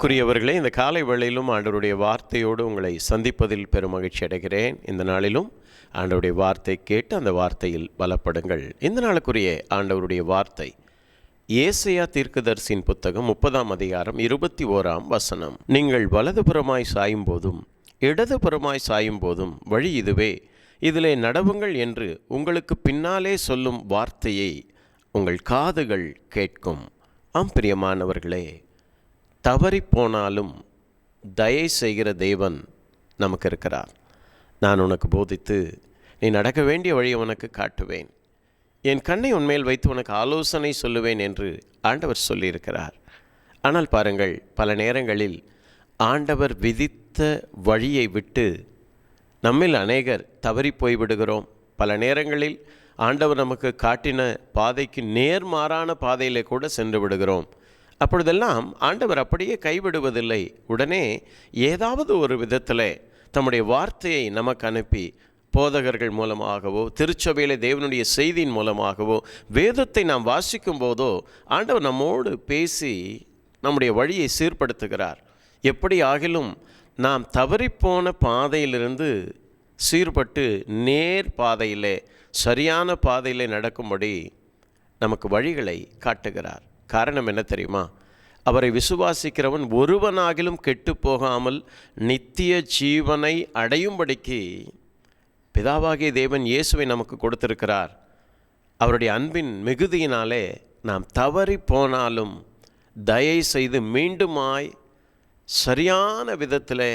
அன்புக்குரியவர்களே இந்த காலை வேளையிலும் ஆண்டவருடைய வார்த்தையோடு உங்களை சந்திப்பதில் பெரும் மகிழ்ச்சி அடைகிறேன். இந்த நாளிலும் ஆண்டவருடைய வார்த்தை கேட்டு அந்த வார்த்தையில் பலப்படுங்கள். இந்த நாளுக்குரிய ஆண்டவருடைய வார்த்தை ஏசையா தீர்க்கதரிசியின் புத்தகம் முப்பதாம் அதிகாரம் இருபத்தி ஓராம் வசனம். நீங்கள் வலதுபுறமாய் சாயும் போதும் இடதுபுறமாய் சாயும் போதும் வழி இதுவே. இதிலே நடவுங்கள் என்று உங்களுக்கு பின்னாலே சொல்லும் வார்த்தையை உங்கள் காதுகள் கேட்கும். ஆம் பிரியமானவர்களே தவறிப் போனாலும் தயை செய்கிற தேவன் நமக்கு இருக்கிறார் நான் உனக்கு போதித்து நீ நடக்க வேண்டிய வழியை உனக்கு காட்டுவேன். என் கண்ணை உண்மையில் வைத்து உனக்கு ஆலோசனை சொல்லுவேன் என்று ஆண்டவர் சொல்லியிருக்கிறார். ஆனால் பாருங்கள் பல நேரங்களில் ஆண்டவர் விதித்த வழியை விட்டு நம்மில் அநேகர் தவறி போய்விடுகிறோம். பல நேரங்களில் ஆண்டவர் நமக்கு காட்டின பாதைக்கு நேர்மாறான பாதையிலே கூட சென்று விடுகிறோம். அப்பொழுதெல்லாம் ஆண்டவர் அப்படியே கைவிடுவதில்லை. உடனே ஏதாவது ஒரு விதத்தில் தம்முடைய வார்த்தையை நமக்கு அனுப்பி போதகர்கள் மூலமாகவோ திருச்சபையில் தேவனுடைய செய்தியின் மூலமாகவோ வேதத்தை நாம் வாசிக்கும் போதோ ஆண்டவர் நம்மோடு பேசி நம்முடைய வழியை சீர்படுத்துகிறார். எப்படி ஆகிலும் நாம் தவறிப்போன பாதையிலிருந்து சீர்பட்டு நேர் பாதையிலே சரியான பாதையிலே நடக்கும்படி நமக்கு வழிகளை காட்டுகிறார். காரணம் என்ன தெரியுமா? அவரை விசுவாசிக்கிறவன் ஒருவனாகிலும் கெட்டு போகாமல் நித்திய ஜீவனை அடையும்படிக்கு பிதாவாகிய தேவன் இயேசுவை நமக்கு கொடுத்திருக்கிறார். அவருடைய அன்பின் மிகுதியினாலே நாம் தவறி போனாலும் தயை செய்து மீண்டுமாய் சரியான விதத்தில்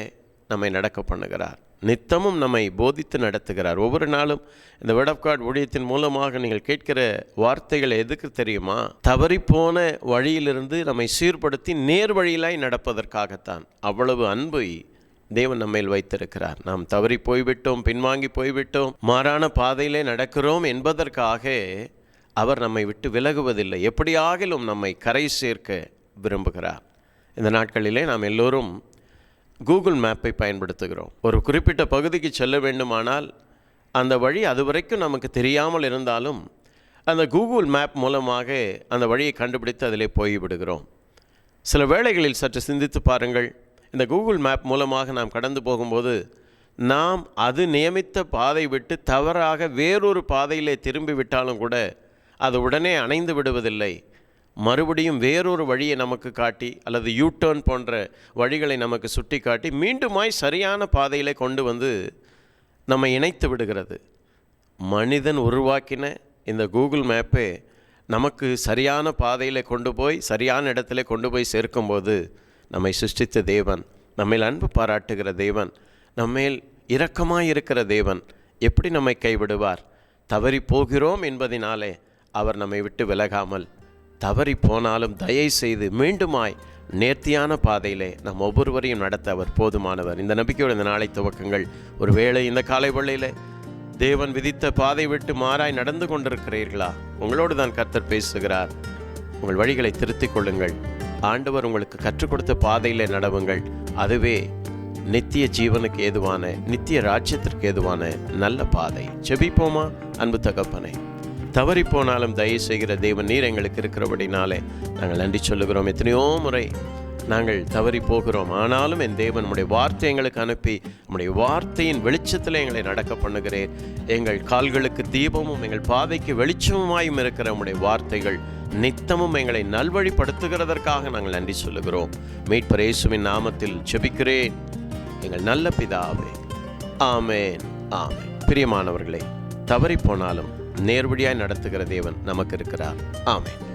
நம்மை நடக்க பண்ணுகிறார். நித்தமும் நம்மை போதித்து நடத்துகிறார். ஒவ்வொரு நாளும் இந்த வேர்ட் ஆஃப் காட் ஊழியத்தின் மூலமாக நீங்கள் கேட்கிற வார்த்தைகள் எதுக்கு தெரியுமா? தவறிப்போன வழியிலிருந்து நம்மை சீர்படுத்தி நேர் வழியிலாய் நடப்பதற்காகத்தான். அவ்வளவு அன்பை தேவன் நம்மையில் வைத்திருக்கிறார். நாம் தவறி போய்விட்டோம் பின்வாங்கி போய்விட்டோம் மாறான பாதையிலே நடக்கிறோம் என்பதற்காக அவர் நம்மை விட்டு விலகுவதில்லை. எப்படியாகிலும் நம்மை கரை சேர்க்க விரும்புகிறார். இந்த நாட்களிலே நாம் எல்லோரும் கூகுள் மேப்பை பயன்படுத்துகிறோம். ஒரு குறிப்பிட்ட பகுதிக்கு செல்ல வேண்டுமானால் அந்த வழி அதுவரைக்கும் நமக்கு தெரியாமல் இருந்தாலும் அந்த கூகுள் மேப் மூலமாக அந்த வழியை கண்டுபிடித்து அதிலே போய்விடுகிறோம். சில வேளைகளில் சற்று சிந்தித்து பாருங்கள். இந்த கூகுள் மேப் மூலமாக நாம் கடந்து போகும்போது நாம் அது நியமித்த பாதை விட்டு தவறாக வேறொரு பாதையிலே திரும்பி விட்டாலும் கூட அது உடனே அணைந்து விடுவதில்லை. மறுபடியும் வேறொரு வழியை நமக்கு காட்டி அல்லது யூ டேர்ன் போன்ற வழிகளை நமக்கு சுட்டி காட்டி மீண்டுமாய் சரியான பாதையிலே கொண்டு வந்து நம்மை இணைத்து விடுகிறது. மனிதன் உருவாக்கின இந்த கூகுள் மேப்பே நமக்கு சரியான பாதையில் கொண்டு போய் சரியான இடத்துல கொண்டு போய் சேர்க்கும்போது நம்மை சிருஷ்டித்த தேவன் நம்மில் அன்பு பாராட்டுகிற தேவன் நம்மேல் இரக்கமாக இருக்கிற தேவன் எப்படி நம்மை கைவிடுவார்? தவறி போகிறோம் என்பதினாலே அவர் நம்மை விட்டு விலகாமல் தவறி போனாலும் தயை செய்து மீண்டுமாய் நேர்த்தியான பாதையிலே நம் ஒவ்வொருவரையும் நடத்த அவர் போதுமானவர். இந்த நம்பிக்கையோட இந்த நாளை துவக்கங்கள். ஒருவேளை இந்த காலை வேளையிலே தேவன் விதித்த பாதை விட்டு மாறாய் நடந்து கொண்டிருக்கிறீர்களா? உங்களோடு தான் கர்த்தர் பேசுகிறார். உங்கள் வழிகளை திருத்திக் கொள்ளுங்கள். ஆண்டவர் உங்களுக்கு கற்றுக் கொடுத்த பாதையிலே நடவுங்கள். அதுவே நித்திய ஜீவனுக்கு ஏதுவான நித்திய ராஜ்யத்திற்கு ஏதுவான நல்ல பாதை. செபிப்போமா அன்பு தகப்பனை. தவறி போனாலும் தயவு செய்கிற தேவன் நீர் எங்களுக்கு இருக்கிறபடினாலே நாங்கள் நன்றி சொல்லுகிறோம். எத்தனையோ முறை நாங்கள் தவறி போகிறோம் ஆனாலும் என் தேவன் நம்முடைய வார்த்தை எங்களுக்கு அனுப்பி நம்முடைய வார்த்தையின் வெளிச்சத்தில் எங்களை நடக்க பண்ணுகிறேன் எங்கள் கால்களுக்கு தீபமும் எங்கள் பாதைக்கு வெளிச்சமுமாயும் இருக்கிற நம்முடைய வார்த்தைகள் நித்தமும் எங்களை நல்வழிப்படுத்துகிறதற்காக நாங்கள் நன்றி சொல்லுகிறோம். மீட்பர் இயேசுவின் நாமத்தில் செபிக்கிறேன். எங்கள் நல்ல பிதாவே ஆமேன் ஆமேன். பிரியமானவர்களே தவறி போனாலும் நேர்வழியாய் நடத்துகிற தேவன் நமக்கு இருக்கிறார். ஆமேன்.